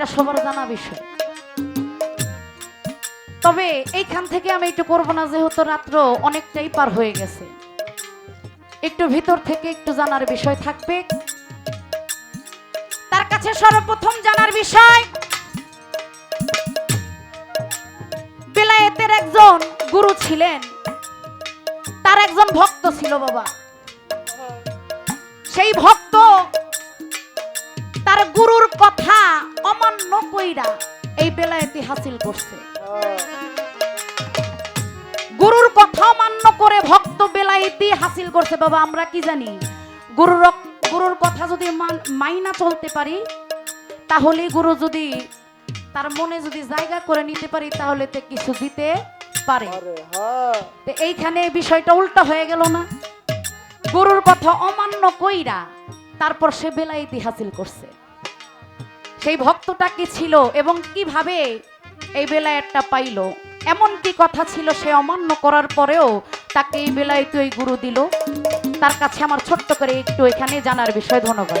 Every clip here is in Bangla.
এটা সবার জানা বিষয়। তবে এইখান থেকে আমি একটু করব না, যেহেতু রাত্র অনেকটাই পার হয়ে গেছে। একটু ভিতর থেকে একটু জানার বিষয় থাকবে। তার কাছে সর্বপ্রথম জানার বিষয়, বেলায়েতের একজন গুরু ছিলেন। তার একজন ভক্ত ছিল বাবা। সেই ভক্ত তার গুরুর অমান্য কইরা এই বেলায়েতি হাসিল করছে। গুরুর কথা মান্য করে ভক্ত বেলায়েতি হাসিল করছে। বাবা আমরা কি জানি? গুরুর গুরুর কথা যদি মাইনা চলতে পারি তাহলে গুরু যদি তার মনে যদি জায়গা করে নিতে পারি তাহলে তে কিছু দিতে পারে। হ্যাঁ। এইখানে বিষয়টা উল্টা হয়ে গেল না। গুরুর কথা অমান্য কইরা তারপর সে বেলায়েতি হাসিল করছে। সেই ভক্তটা কি ছিল এবং কীভাবে এই বেলায় একটা পাইল? এমন কি কথা ছিল সে অমান্য করার পরেও তাকে এই বেলায় তুই গুরু দিল? তার কাছে আমার ছোট্ট করে একটু এখানে জানার বিষয় ধন্যবাদ।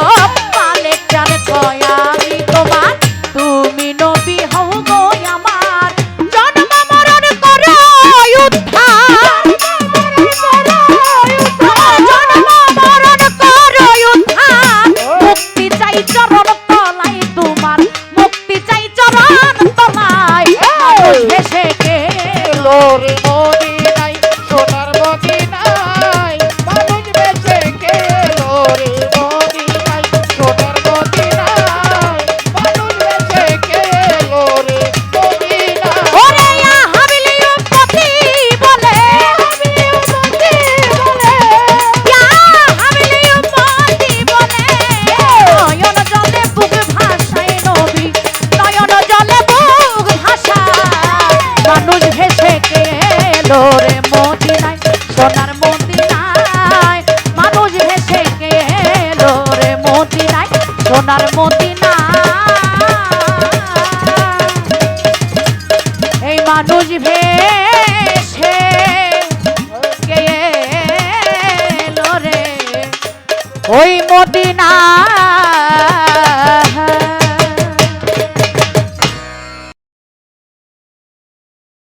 ওই মদিনা